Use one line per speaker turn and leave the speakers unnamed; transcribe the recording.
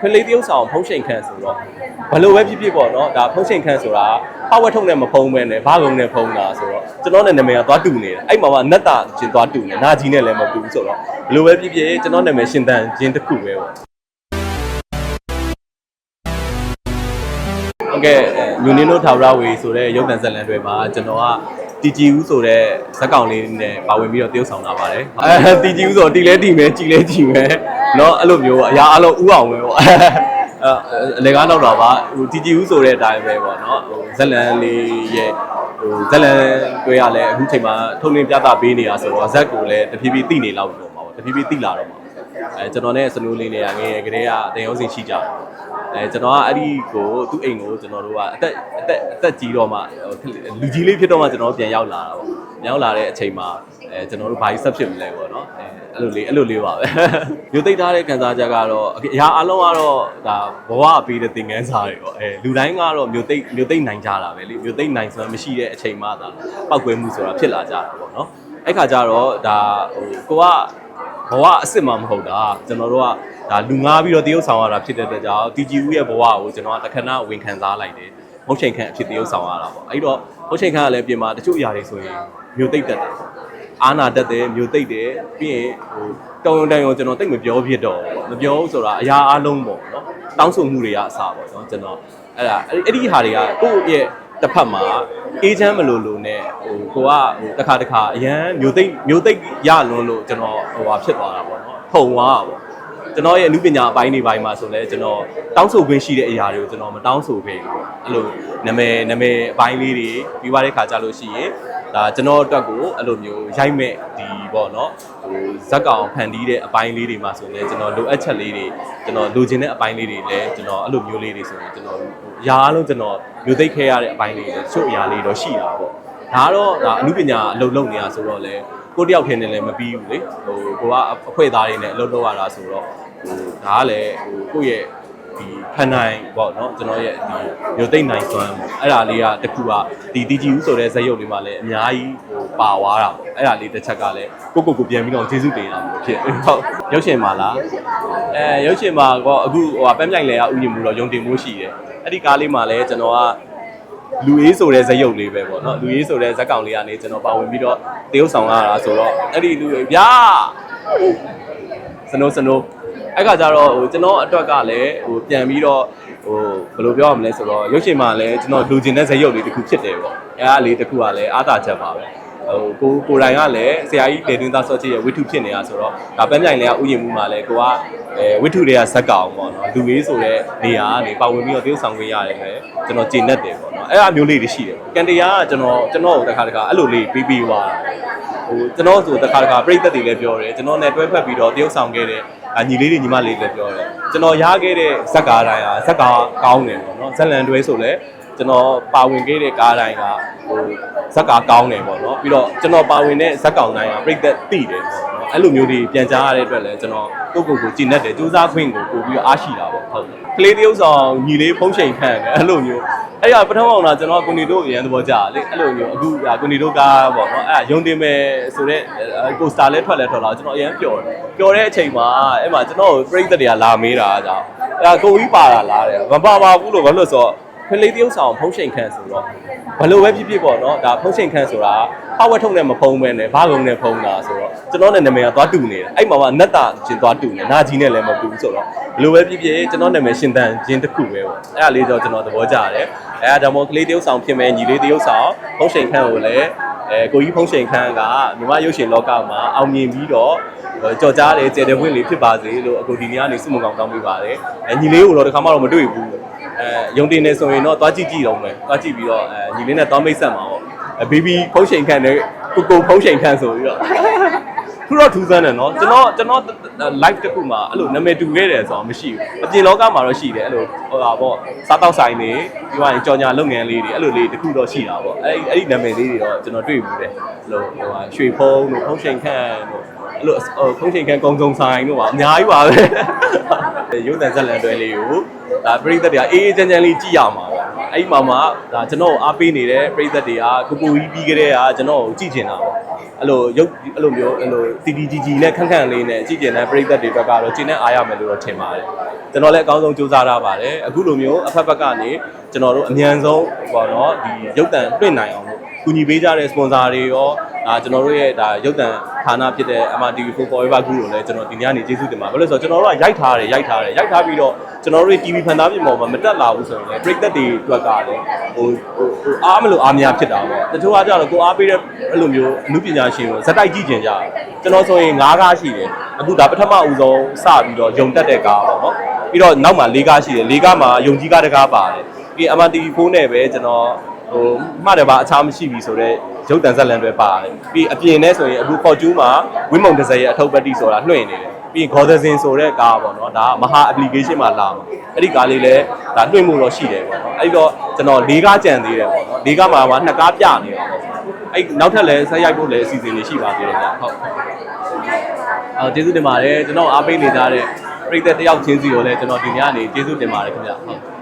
ခွေးလေးတယောက်ဆောင်ဖုံးချိန်ခန့်ဆိုတော့ဘလို့ပဲဖြစ်ဖြစ်ပေါ့နော်ဒါဖုံးချိန်ခန့်ဆိုတာဟောက်ဝက်ထုံနဲ့မဖုံးပဲနဲ့ဘာကုံနဲ့ဖုံးတာဆိုတော့ကျွန်တော်နဲ့နာမည်ကသွားတူနေတယ်အဲ့မှာမှနတ်တာချင်းသွားတူနေနာကြီးနဲ့လည်းမတူဘူးဆိုတော့ဘလို့ပဲဖြစ်ဖြစ်ကျွန်တော်နာမည်ရှင်တန်ချင်းတစ်ခုပဲပေါ့ဟုတ်ကဲ့ယူနီနိုထာဝရဝေဆိုတဲ့ရုပ်သံဇာတ်လမ်းတွေမှာကျွန်တော်ကတီဂျီဦးဆိုတဲ့ဇက်ကောင်လေးနဲ့ပါဝင်ပြီးတော့တရုပ်ဆောင်လာပါတယ်အဲတီဂျီဦးဆိုတော့တီလဲတီမယ်ကြည်လဲကြည်မယ် နော်အဲ့လိုမျိုးအရာအလုံးဥအောင်ပဲပေါ့အလေကားတော့တာပါဟိုတီတီဦးဆိုတဲ့အတိုင်းပဲပေါ့နော်ဟိုဇက်လန်လေးရဲ့ဟိုဇက်လန်တွေ့ရလဲအခုချိန်မှာထုတ်လင်းပြသပေးနေတာဆိုတော့ဇက်ကိုလည်းတဖြည်းဖြည်းသိနေလောက်တော့မှာပေါ့တဖြည်းဖြည်းသိလာတော့မှာအဲကျွန်တော်နဲ့စနိုးလေးတွေကငယ်ငယ်ကတည်းကအတင်ရုံးစီရှိကြတယ်အဲကျွန်တော်ကအဲ့ဒီကိုသူ့အိမ်ကိုကျွန်တော်တို့ကအသက်အသက်အသက်ကြီးတော့မှလူကြီးလေးဖြစ်တော့မှကျွန်တော်ပြန်ရောက်လာတာပေါ့ ရောက်လာတဲ့အချိန်မှာအဲကျွန်တော်တို့ဘာကြီးဆက်ဖြစ်မလဲပေါ့နော်အဲအဲ့လိုလေးအဲ့လိုလေးပါပဲမြို့သိပ်ထားတဲ့ခံစားချက်ကတော့အရာအလုံးကတော့ဒါဘဝအပေးတဲ့သင်ခန်းစာတွေပေါ့အဲလူတိုင်းကတော့မြို့သိပ်မြို့သိပ်နိုင်ကြတာပဲလေမြို့သိပ်နိုင်စွမ်းမရှိတဲ့အချိန်မှသာပောက်ကွဲမှုဆိုတာဖြစ်လာကြတာပေါ့နော်အဲ့ခါကျတော့ဒါဟိုကိုကဘဝအစ်စ်မှမဟုတ်တာကျွန်တော်တို့ကဒါလူငားပြီးတော့တရုပ်ဆောင်ရတာဖြစ်တဲ့အတွက်ကြောင့် TGU ရဲ့ဘဝကိုကျွန်တော်ကတခဏဝင်ခံစားလိုက်တယ်မဟုတ်ချိန်ခန့်အဖြစ်တရုပ်ဆောင်ရတာပေါ့အဲ့တော့မဟုတ်ချိန်ခန့်ကလည်းပြင်မှာတချို့အရာတွေဆိုရင် မြို့သိပ်တက်တယ်အာနာတက်တယ်မြို့သိပ်တယ်ပြီးရင်ဟိုတောင်းတန်ရောကျွန်တော်တိတ်မပြောဖြစ်တော့ဘူးပေါ့မပြောဘူးဆိုတာအရာအလုံးပေါ့နော်တောင်းဆိုမှုတွေကအစားပေါ့နော်ကျွန်တော်အဲ့ဒါအဲ့ဒီဟာတွေကကိုယ့်ရဲ့တစ်ဖက်မှာအေးချမ်းမလို့လို့နဲ့ဟိုကိုကဟိုတစ်ခါတစ်ခါအရန်မျိုးသိပ်မျိုးသိပ်ရလွန်းလို့ကျွန်တော်ဟိုဟာဖြစ်သွားတာပေါ့နော်ထုံသွားတာပေါ့ကျွန်တော်ရဲ့အမှုပညာအပိုင်းတွေပိုင်းမှာဆိုလဲကျွန်တော်တောင်းဆိုခွင့်ရှိတဲ့အရာတွေကိုကျွန်တော်မတောင်းဆိုခဲ့ဘူးပေါ့အဲ့လိုနာမည်နာမည်အပိုင်းလေးတွေပြီးသွားတဲ့ခါကြလို့ရှိရင် ဒါကျွန်တော်အတွက်ကိုအဲ့လိုမျိုးရိုက်မဲ့ဒီပေါ့နော်ဟိုဇက်ကောင်ဖန်တီးတဲ့အပိုင်းလေးတွေမှာဆိုလဲကျွန်တော်လိုအပ်ချက်လေးတွေကျွန်တော်လိုချင်တဲ့အပိုင်းလေးတွေလည်းကျွန်တော်အဲ့လိုမျိုးလေးတွေဆိုရင်ကျွန်တော်အရာအလုံးကျွန်တော်မျိုးသိပ်ခဲ့ရတဲ့အပိုင်းလေးတွေချို့အရာလေးတော့ရှိတာပေါ့ဒါကတော့ဒါအမှုပညာအလုပ်လုပ်နေတာဆိုတော့လေကိုတယောက်ထင်းနေလည်းမပြီးဘူးလေဟိုကိုကအခွေသားတွေနဲ့အလုပ်လုပ်ရတာဆိုတော့ဟိုဒါကလည်းဟိုကိုယ့်ရဲ့ ဒီဖန်နိုင်ပေါ့နော်ကျွန်တော်ရဲ့ဒီမျိုးသိမ့်နိုင်စွမ်းပေါ့အဲ့ဒါလေးကတခုကဒီ DGU ဆိုတဲ့ဇက်ရုပ်လေးမှာလည်းအများကြီးဟိုပါသွားတာပေါ့အဲ့ဒါလေးတစ်ချက်ကလည်းကိုကိုကိုပြန်ပြီးတော့ကျေးဇူးတင်တာမျိုးဖြစ်ဟုတ်ရုပ်ရှင်မှာလားအဲရုပ်ရှင်မှာကောအခုဟိုပန်းမြိုင်လေကဥယျာဉ်မှုတော့ယုံတင်မှုရှိတယ်အဲ့ဒီကားလေးမှာလည်းကျွန်တော်ကလူအေးဆိုတဲ့ဇက်ရုပ်လေးပဲပေါ့နော်လူအေးဆိုတဲ့ဇက်ကောင်လေးကနေကျွန်တော်ပါဝင်ပြီးတော့တရုပ်ဆောင်ရတာဆိုတော့အဲ့ဒီလူအေးဗျာစနိုးစနိုး အဲ့ခါကျတော့ဟိုကျွန်တော်အတွက်ကလည်းဟိုပြန်ပြီးတော့ဟိုဘယ်လိုပြောရမလဲဆိုတော့ရုပ်ရှင်မှာလည်းကျွန်တော်လူကျင်တဲ့ဇက်ရုပ်လေးတစ်ခုဖြစ်တယ်ပေါ့အဲ့အားလေးတစ်ခုကလည်းအားသာချက်ပါပဲဟိုကိုကိုတိုင်ကလည်းဆရာကြီးလေတွင်းသားစောချစ်ရဲ့ဝိထုဖြစ်နေတာဆိုတော့ဒါပန်းမြိုင်လည်းဥယျာဉ်မှုမှာလည်းကိုကအဲဝိထုတွေကဇက်ကောင်ပေါ့နော်လူလေးဆိုတဲ့နေရာကနေပါဝင်ပြီးတော့တရုပ်ဆောင်ခွင့်ရတယ်ပဲကျွန်တော်ကျင့်တတ်တယ်ပေါ့နော်အဲ့အမျိုးလေးတွေရှိတယ်ကန်တရားကကျွန်တော်ကျွန်တော်တခါတခါအဲ့လိုလေးပြီးပြီးသွားတာဟိုကျွန်တော်ဆိုတခါတခါပြိသက်တွေလည်းပြောတယ်ကျွန်တော်နဲ့တွဲဖက်ပြီးတော့တရုပ်ဆောင်ခဲ့တဲ့ ညီလေးတွေညီမလေးတွေလည်းပြောတယ်ကျွန်တော်ရခဲ့တဲ့ဇက်ကားတိုင်းဟာဇက်ကားကောင်းတယ်ပေါ့နော်ဇက်လန်တွဲဆိုလည်းကျွန်တော်ပါဝင်ခဲ့တဲ့ကားတိုင်းကဟိုဇက်ကားကောင်းတယ်ပေါ့နော်ပြီးတော့ကျွန်တော်ပါဝင်တဲ့ဇက်ကောင်တိုင်းကပြိသက်တိတယ်ပေါ့နော် အဲ့လိုမျိုးတွေပြန်ကြားရတဲ့အတွက်လည်းကျွန်တော်ကိုယ့်ကိုယ်ကိုကြည်နက်တယ်စူးစမ်းခွင့်ကိုပို့ပြီးတော့အားရှိတာပေါ့ဟုတ်ကလေးတရုပ်ဆောင်ညီလေးဖုံးချိန်ခန့်တယ်အဲ့လိုမျိုးအဲ့ရပထမအောင်တော့ကျွန်တော်ကိုနေတို့အရင်သဘောကျတာလေအဲ့လိုမျိုးအခုကိုနေတို့ကားပေါ့နော်အဲ့ယုံတင်မယ်ဆိုတော့ကိုစတာလဲထွက်လဲထွက်လာကျွန်တော်အရင်ပျော်တယ်ပျော်တဲ့အချိန်မှာအဲ့မှာကျွန်တော်ပြိသက်တွေကလာမေးတာအကြောင်းအဲ့ကိုကြီးပါတာလားတဲ့မပါပါဘူးလို့ဘာလို့ဆိုတော့ ခလေးတရုပ်ဆောင်ဖုံးချိန်ခန့်ဆိုတော့ဘလို့ပဲဖြစ်ဖြစ်ပေါ့နော်ဒါဖုံးချိန်ခန့်ဆိုတာဟောက်ဝက်ထုံနဲ့မဖုံးပဲနဲ့ဘာကုံနဲ့ဖုံးတာဆိုတော့ကျွန်တော်နဲ့နာမည်ကသွားတူနေတယ်အဲ့မှာမှနတ်တာချင်းသွားတူနေနာကြီးနဲ့လည်းမတူဘူးဆိုတော့ဘလို့ပဲဖြစ်ဖြစ်ကျွန်တော်နာမည်ရှင်တန်ချင်းတစ်ခုပဲပေါ့အဲ့ဒါလေးတော့ကျွန်တော်သဘောကျတယ်အဲ့ဒါကြောင့်မို့ကလေးတရုပ်ဆောင်ဖြစ်မဲ့ညီလေးတရုပ်ဆောင်ဖုံးချိန်ခန့်ကိုလည်းအဲကိုကြီးဖုံးချိန်ခန့်ကမြမရုပ်ရှင်လောကမှာအောင်မြင်ပြီးတော့ကြော်ကြားတယ်ကျေတဲ့ဝင့်လေးဖြစ်ပါစေလို့အခုဒီနေ့ကနေစုမကောင်တောင်းပေးပါတယ်အဲညီလေးကိုတော့တခါမှတော့မတွေ့ဘူး အဲယုံတင်နေဆိုရင်တော့သွားကြည့်ကြည့်တော့မယ်သွားကြည့်ပြီးတော့အဲညီလေးနဲ့တောင်းမိတ်ဆက်မှာပေါ့အဲဘေဘီဖုံးချိန်ခန့်နဲ့ကိုကိုဖုံးချိန်ခန့်ဆိုပြီးတော့ထူတော့ထူးဆန်းတယ်နော်ကျွန်တော်ကျွန်တော် live တစ်ခုမှာအဲ့လိုနာမည်တူခဲ့တယ်ဆိုတော့မရှိဘူးအပြင်လောကမှာတော့ရှိတယ်အဲ့လိုဟိုပါပေါ့စားတောက်ဆိုင်တွေပြီးသွားရင်ကြော်ညာလုပ်ငန်းလေးတွေအဲ့လိုလေးတစ်ခုတော့ရှိတာပေါ့အဲ့အဲ့ဒီနာမည်လေးတွေတော့ကျွန်တော်တွေ့ဘူးတယ်အဲ့လိုဟိုဟာရွှေဖုံးတို့ဖုံးချိန်ခန့်တို့ အဲ့လိုဟိုဖုံးချိန်ခန့်ကုံစုံဆိုင်တို့ပါအများကြီးပါပဲရုပ်သံဇက်လန်တွဲလေးကိုဒါပရိသတ်တွေကအေးအေးချမ်းချမ်းလေးကြည့်ရမှာပေါ့အဲ့ဒီမှာမှဒါကျွန်တော်အားပေးနေတဲ့ပရိသတ်တွေကကိုကိုကြီးပြီးကြတဲ့ကကျွန်တော်ကိုကြည့်ချင်တာပေါ့အဲ့လိုရုပ်အဲ့လိုမျိုးအဲ့လို TTGG နဲ့ခန့်ခန့်လေးနဲ့ကြည့်ကျင်တဲ့ပြည်သက်တွေဘက်ကတော့ကျင်းနဲ့အားရမယ်လို့တော့ထင်ပါတယ်ကျွန်တော်လည်းအကောင်းဆုံးစူးစမ်းထားပါတယ်အခုလိုမျိုးအဖက်ဘက်ကနေကျွန်တော်တို့အမြန်ဆုံးပေါ့နော်ဒီရုပ်တံလွှင့်နိုင်အောင်လို့ ကူညီပေးကြတဲ့ sponsor တွေရောဒါကျွန်တော်တို့ရဲ့ဒါရုပ်တံဌာနဖြစ်တဲ့ MRTV4 Forever Group ကိုလည်းကျွန်တော်ဒီနေ့ကနေကျေးဇူးတင်ပါတယ်ဘာလို့လဲဆိုတော့ကျွန်တော်တို့ကရိုက်ထားတယ်ရိုက်ထားတယ်ရိုက်ထားပြီးတော့ကျွန်တော်တို့ရဲ့ TV ဖန်သားပြင်ပေါ်မှာမတက်လာဘူးဆိုရင်လည်းပြည်သက်တွေအတွက်ကလည်းဟိုဟိုအားမလို့အားများဖြစ်တာပေါ့တချို့ကကြတော့ကိုအားပေးတဲ့အဲ့လိုမျိုးအမှုပညာရှင်ကိုဇက်တိုက်ကြည့်ကျင်ကြတယ်ကျွန်တော်ဆိုရင်၅ကားရှိတယ်အခုဒါပထမဦးဆုံးစပြီးတော့ယုံတက်တဲ့ကားပေါ့နော်ပြီးတော့နောက်မှာ၄ကားရှိတယ်၄ကားမှာယုံကြီးကားတစ်ကားပါတယ်ပြီး MRTV4 နဲ့ပဲကျွန်တော် ဟိုမှတ်တယ်ပါအခြားမရှိပြီဆိုတော့ရုပ်တံဇက်လန်တွေပါတယ်ပြီးအပြင်နဲ့ဆိုရင်အခု Fortune မှာဝင်းမုံတစ်စက်ရဲ့အထုပ်ပတ်တိဆိုတာလွှင့်နေတယ်ပြီး Gotham ဆိုတဲ့ကားပေါ့နော်ဒါကမဟာ application မှာလာမှာအဲ့ဒီကားလေးလည်းဒါလွှင့်မှုတော့ရှိတယ်ပေါ့နော်အဲ့ဒီတော့ကျွန်တော်၄ကားကြံသေးတယ်ပေါ့နော်၄ကားမှာမှနှစ်ကားပြနေတာပေါ့အဲ့နောက်ထပ်လည်းဆက်ရိုက်ဖို့လည်းအစီအစဉ်တွေရှိပါသေးတယ်ဗျဟုတ်အော်ကျေးဇူးတင်ပါတယ်ကျွန်တော်အားပေးနေကြတဲ့ပရိသတ်တယောက်ချင်းစီကိုလည်းကျွန်တော်ဒီညနေကျေးဇူးတင်ပါတယ်ခင်ဗျဟုတ်